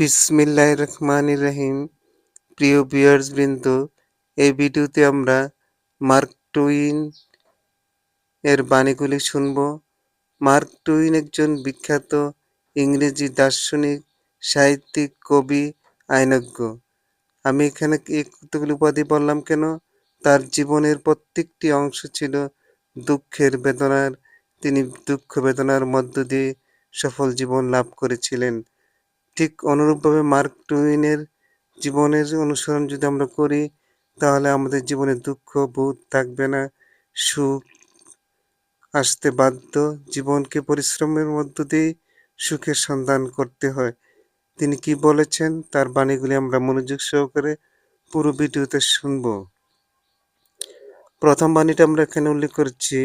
বিসমিল্লাহ রহমান রহিম। প্রিয় বিয়ার্স বৃন্দ, এই ভিডিওতে আমরা মার্ক টুইন এর বাণীগুলি শুনব। মার্ক টুইন একজন বিখ্যাত ইংরেজি দার্শনিক, সাহিত্যিক, কবি, আইনজ্ঞ। আমি এখানে এই কতগুলি উপাধি বললাম কেন? তার জীবনের প্রত্যেকটি অংশ ছিল দুঃখের বেদনার। তিনি দুঃখ বেদনার মধ্য দিয়ে সফল জীবন লাভ করেছিলেন। ঠিক অনুরূপভাবে মার্ক টুইনের জীবনের অনুসরণ যদি আমরা করি, তাহলে আমাদের জীবনে দুঃখ, বোধ থাকবে না, সুখ আসতে বাধ্য। জীবনকে পরিশ্রমের মধ্য দিয়ে সুখের সন্ধান করতে হয়। তিনি কি বলেছেন? তার বাণীগুলি আমরা মনোযোগ সহকারে পুরো ভিডিওতে শুনব। প্রথম বাণীটা আমরা এখানে উল্লেখ করছি,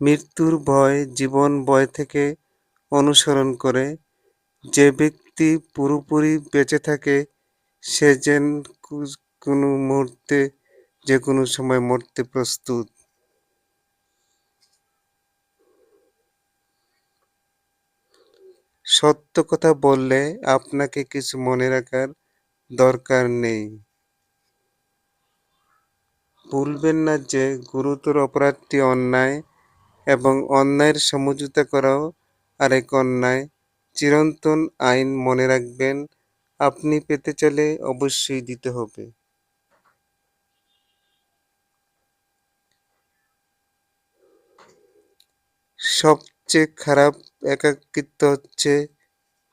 মৃত্যুর ভয় জীবন ভয় থেকে অনুসরণ করে। যে ব্যক্তি পুরোপুরি বেঁচে থাকে, সে যেন কোনো মুহূর্তে, যে কোনো সময় মরতে প্রস্তুত। সত্য কথা বললে আপনাকে কিছু মনে রাখার দরকার নেই। ভুলবেন না যে গুরুতর অপরাধটি অন্যায় এবং অন্যায়ের সমঝোতা করাও আরেক অন্যায়। চিরন্তন আইন মনে রাখবেন, আপনি পেতে চাইলে অবশ্যই দিতে হবে। সবচেয়ে খারাপ একাকিত্ব হচ্ছে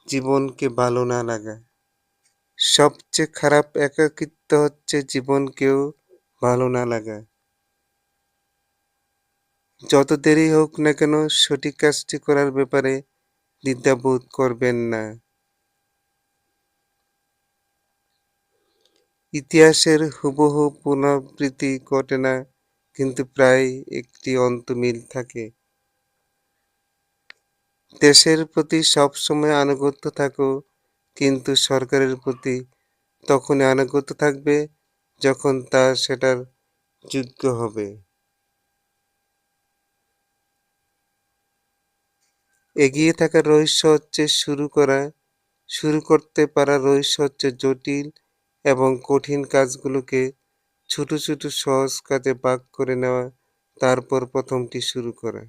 জীবনকে ভালো না লাগা। সবচেয়ে খারাপ একাকিত্ব হচ্ছে জীবনকেও ভালো না লাগা। যত দেরি হোক না কেন সঠিক কাজটি করার ব্যাপারে দ্বিধাবোধ করবেন না। ইতিহাসের হুবহু পুনরাবৃত্তি ঘটে না, কিন্তু প্রায় একটি অন্তমিল থাকে। দেশের প্রতি সবসময় আনুগত্য থাকো, কিন্তু সরকারের প্রতি তখনই আনুগত্য থাকবে যখন তা সেটার যোগ্য হবে। এগিয়ে থাকার রহস্য হচ্ছে শুরু করা, শুরু করতে পারা রহস্য হচ্ছে জটিল এবং কঠিন কাজগুলোকে ছোট ছোট, সহজ কাজে ভাগ করে নেওয়া, তারপর প্রথমটি শুরু করা।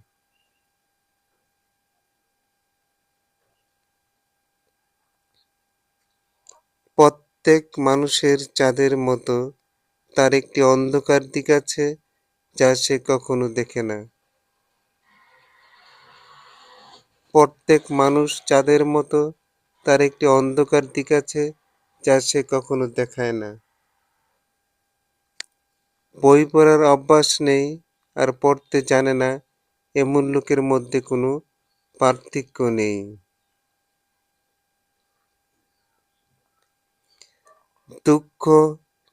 প্রত্যেক মানুষের চাঁদের মতো তার একটি অন্ধকার দিক আছে যা সে কখনো দেখে না। প্রত্যেক মানুষ চাঁদের মতো তার একটি অন্ধকার দিক আছে যা সে কখনো দেখায় না। বই পড়ার অভ্যাস নেই আর পড়তে জানে না এমন লোকের মধ্যে কোনো পার্থক্য নেই। দুঃখ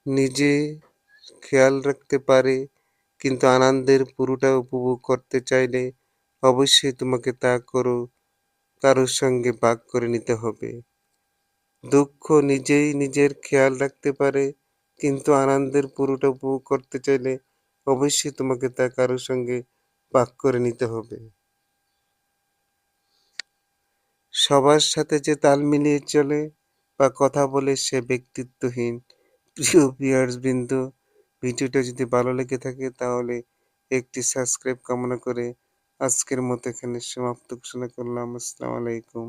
নিজে খেয়াল রাখতে পারে কিন্তু আনন্দের পুরোটা উপভোগ করতে চাইলে অবশ্যই তোমাকে তা করো কারোর সঙ্গে ভাগ করে নিতে হবে। দুঃখ নিজেই নিজের খেয়াল রাখতে পারে, কিন্তু আনন্দের পুরোটা উপভোগ করতে চাইলে অবশ্যই তোমাকে তা কারোর সঙ্গে ভাগ করে নিতে হবে। সবার সাথে যে তাল মিলিয়ে চলে বা কথা বলে সে ব্যক্তিত্বহীন। প্রিয় ভিউয়ার্স বিন্দু, ভিডিওটা যদি ভালো লেগে থাকে তাহলে একটি সাবস্ক্রাইব কামনা করে আজকের মতো এখানে সমাপ্ত ঘোষণা করলাম। আসসালামু আলাইকুম।